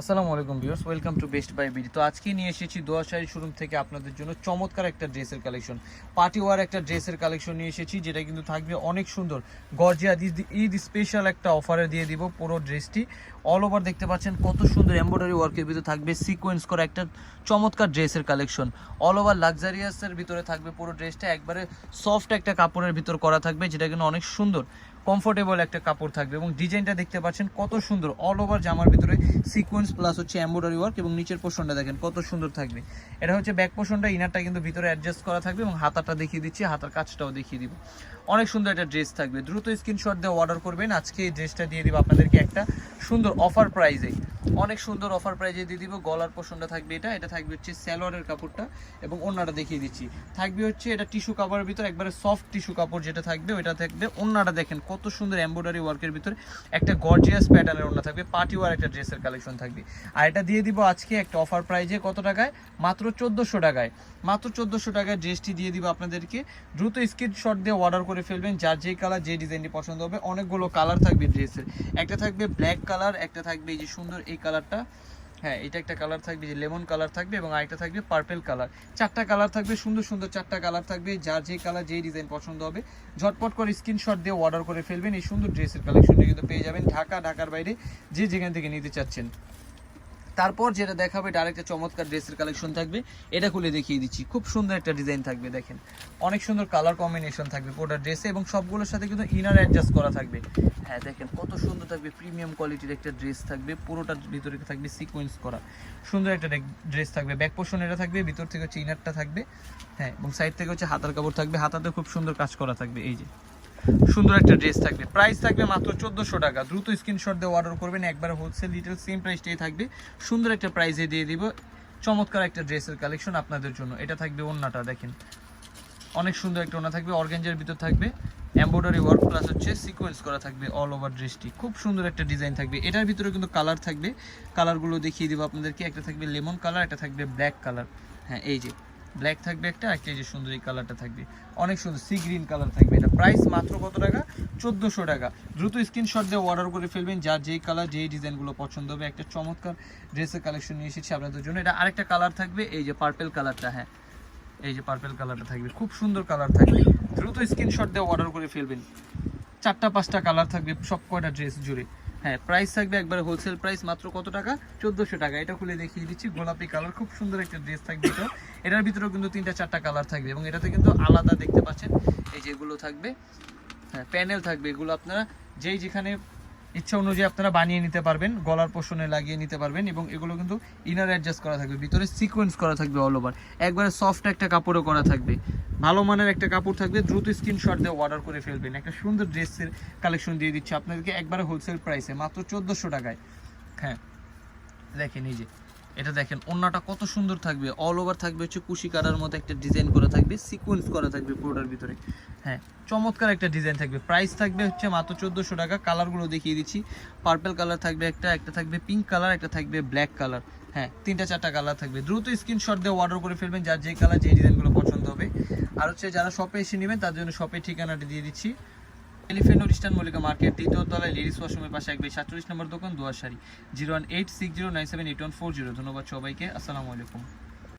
আসসালামু আলাইকুম viewers, welcome to best buy BD. তো আজকে নিয়ে এসেছি দোয়াশাড়ি শোরুম থেকে আপনাদের জন্য চমৎকার একটা ড্রেসের কালেকশন। পার্টি ওয়ার একটা ড্রেসের কালেকশন নিয়ে এসেছি, যেটা কিন্তু থাকবে অনেক সুন্দর। গর্জিয়া ঈদ স্পেশাল একটা অফারে দিয়ে দিব পুরো ড্রেসটি। অল ওভার দেখতে পাচ্ছেন কত সুন্দর এমব্রয়ডারি ওয়ার্কের ভিতরে থাকবে সিকোয়েন্স করা একটা চমৎকার ড্রেসের কালেকশন। অল ওভার লাক্সারিয়াসের ভিতরে থাকবে পুরো ড্রেসটা, একবারে সফট একটা কাপড়ের ভিতর করা থাকবে, যেটা কিন্তু অনেক সুন্দর। কমফোর্টেবল একটা কাপড় থাকবে এবং ডিজাইনটা দেখতে পাচ্ছেন কত সুন্দর অল ওভার জামার ভিতরে সিকোয়েন্স প্লাস হচ্ছে এমব্রয়ডারি ওয়ার্ক এবং নিচের পোর্শনটা দেখেন কত সুন্দর থাকবে। এটা হচ্ছে ব্যাক পোর্শনটা ইনারটা কিন্তু ভিতরে অ্যাডজাস্ট করা থাকবে এবং হাতাটা দেখিয়ে দিচ্ছি, হাতার কাজটাও দেখিয়ে দিব। অনেক সুন্দর একটা ড্রেস থাকবে। দ্রুত স্ক্রিনশট দিয়ে অর্ডার করবেন। আজকে এই ড্রেসটা দিয়ে দিব আপনাদেরকে একটা সুন্দর অফার প্রাইজে অনেক সুন্দর অফার প্রাইজে দিয়ে দিব, গলার পোর্শনটা থাকবে এটা এটা থাকবে হচ্ছে স্যালোয়ারের কাপড়টা এবং অন্যটা দেখিয়ে দিচ্ছি। থাকবে হচ্ছে এটা টিস্যু কাপড়ের ভিতরে, একবারে সফট টিস্যু কাপড় যেটা থাকবে, ওইটা থাকবে অন্যটা দেখেন কত সুন্দর এমব্রয়ডারি ওয়ার্কের ভিতরে, একটা গর্জিয়াস প্যাটার্নের অন্য থাকবে পার্টি ওয়ার একটা ড্রেসের কালেকশন থাকবে। আর এটা দিয়ে দিব আজকে একটা অফার প্রাইজে কত টাকায়? মাত্র চোদ্দোশো টাকায়। মাত্র চোদ্দোশো টাকায় ড্রেসটি দিয়ে দিব আপনাদেরকে। দ্রুত স্ক্রিনশট দিয়ে অর্ডার করে ফেলবেন, যার যে কালার যে ডিজাইনটি পছন্দ হবে, অনেকগুলো কালার থাকবে ড্রেসের একটা থাকবে ব্ল্যাক কালার একটা থাকবে এই যে সুন্দর এই কালারটা। হ্যাঁ এটা একটা কালার থাকবে যে লেমন কালার থাকবে এবং আরেকটা থাকবে পার্পেল কালার। চারটা কালার থাকবে, সুন্দর সুন্দর চারটা কালার থাকবে, যার যে কালার, যেই ডিজাইন পছন্দ হবে। ঝটপট করে স্ক্রিনশট দিয়ে অর্ডার করে ফেলবেন। এই সুন্দর ড্রেসের কালেকশনটি কিন্তু পেয়ে যাবেন ঢাকা, ঢাকার বাইরে যে যেখান থেকে নিতে চাচ্ছেন। তারপর যেটা দেখাবে, এটা আরেকটা চমৎকার ড্রেসের কালেকশন থাকবে। এটা খুলে দেখিয়ে দিচ্ছি। খুব সুন্দর একটা ডিজাইন থাকবে, দেখেন। অনেক সুন্দর কালার কম্বিনেশন থাকবে পুরোটা ড্রেসে এবং সবগুলোর সাথে কিন্তু ইনার অ্যাডজাস্ট করা থাকবে। হ্যাঁ দেখেন কত সুন্দর থাকবে প্রিমিয়াম কোয়ালিটির একটা ড্রেস থাকবে, পুরোটার ভিতরে থাকবে সিকোয়েন্স করা। সুন্দর একটা ড্রেস থাকবে। ব্যাক পোর্শন এটা থাকবে, ভিতর থেকে হচ্ছে ইনারটা থাকবে হ্যাঁ এবং সাইড থেকে হচ্ছে হাতার কাপড় থাকবে। হাতাতে খুব সুন্দর কাজ করা থাকবে, এই যে। সুন্দর একটা ড্রেস থাকবে। প্রাইস থাকবে মাত্র চোদ্দোশো টাকা। দ্রুত স্ক্রিনশট দিয়ে অর্ডার করবেন। একবার হোলসেল ডিটেল সেম প্রাইসটাই থাকবে। সুন্দর একটা প্রাইসে দিয়ে দিব। চমৎকার একটা ড্রেসের কালেকশন আপনাদের জন্য। এটা থাকবে ওন্নাটা দেখেন। অনেক সুন্দর একটা ওনা থাকবে। অর্গেঞ্জের ভিতর থাকবে। এমব্রয়ডারি ওয়ার্ক প্লাস হচ্ছে সিকোয়েন্স করা থাকবে অল ওভার ড্রেসটি খুব সুন্দর একটা ডিজাইন থাকবে। এটার ভিতরে কিন্তু কালার থাকবে। কালারগুলো দেখিয়ে দিব আপনাদেরকে। একটা থাকবে লেমন কালার একটা থাকবে ব্ল্যাক কালার হ্যাঁ এই যে। ব্ল্যাক থাকবে একটা একটা যে সুন্দর এই কালারটা থাকবে। অনেক সুন্দর সি গ্রিন কালার থাকবে। এটা প্রাইস মাত্র কত টাকা? চোদ্দোশো টাকা। দ্রুত স্ক্রিনশট দিয়ে অর্ডার করে ফেলবেন। যার যেই কালার যেই ডিজাইনগুলো পছন্দ হবে, একটা চমৎকার ড্রেসের কালেকশন নিয়ে এসেছি আপনাদের জন্য। এটা আরেকটা কালার থাকবে, এই যে পার্পেল কালারটা হ্যাঁ। এই যে পার্পেল কালারটা থাকবে। খুব সুন্দর কালার থাকবে। দ্রুত স্ক্রিনশট দিয়ে অর্ডার করে ফেলবেন। চারটা, পাঁচটা কালার থাকবে সব কয়টা ড্রেস জুড়ে। হ্যাঁ প্রাইস থাকবে একবার হোলসেল প্রাইস মাত্র কত টাকা? চোদ্দোশো টাকা। এটা খুলে দেখিয়ে দিচ্ছি। গোলাপি কালার খুব সুন্দর একটা ড্রেস থাকবে এটা। এটার ভিতরেও কিন্তু তিনটা চারটা কালার থাকবে এবং এটাতে কিন্তু আলাদা দেখতে পাচ্ছেন। এই যেগুলো থাকবে। হ্যাঁ প্যানেল থাকবে এগুলো আপনারা যেই যেখানে ইচ্ছা অনুযায়ী আপনারা বানিয়ে নিতে পারবেন, গলার পোষণে লাগিয়ে নিতে পারবেন এবং এগুলো কিন্তু ইনার অ্যাডজাস্ট করা থাকবে, ভিতরে সিকোয়েন্স করা থাকবে অল ওভার একবারে সফট একটা কাপড়ও করা থাকবে। ভালো মানের একটা কাপড় থাকবে, দ্রুত স্ক্রিনশট দিয়ে অর্ডার করে ফেলবেন। একটা সুন্দর ড্রেসের কালেকশন দিয়ে দিচ্ছে আপনাদেরকে একবারে হোলসেল প্রাইসে মাত্র চোদ্দোশো টাকায়। হ্যাঁ দেখেন এই যে এটা দেখেন ওন্নাটা কত সুন্দর থাকবে অল ওভার থাকবে, হচ্ছে কুশি কাটার মতো একটা ডিজাইন করা থাকবে সিকোয়েন্স করা থাকবে পুরোটার ভিতরে। হ্যাঁ চমৎকার একটা ডিজাইন থাকবে। প্রাইস থাকবে হচ্ছে মাত্র চোদ্দোশো টাকা কালারগুলো দেখিয়ে দিচ্ছি। পার্পেল কালার থাকবে একটা একটা থাকবে পিঙ্ক কালার একটা থাকবে ব্ল্যাক কালার হ্যাঁ তিনটা, চারটা কালার থাকবে। দ্রুত স্ক্রিনশট দিয়ে অর্ডার করে ফেলবেন, যার যে কালার যে ডিজাইনগুলো পছন্দ হবে। আর হচ্ছে যারা শপে এসে নেবেন, তার জন্য শপের ঠিকানাটা দিয়ে দিচ্ছি। এলিফেন্ট ইস্টার্ন মল্লিকা মার্কেট দ্বিতীয় তলায় লেডিস ওয়াশরুমের পাশে একবে সাতচল্লিশ নম্বর দোকান দুয়াশারি zero one eight six zero nine seven eight one four zero. ধন্যবাদ সবাইকে, আসসালামু আলাইকুম।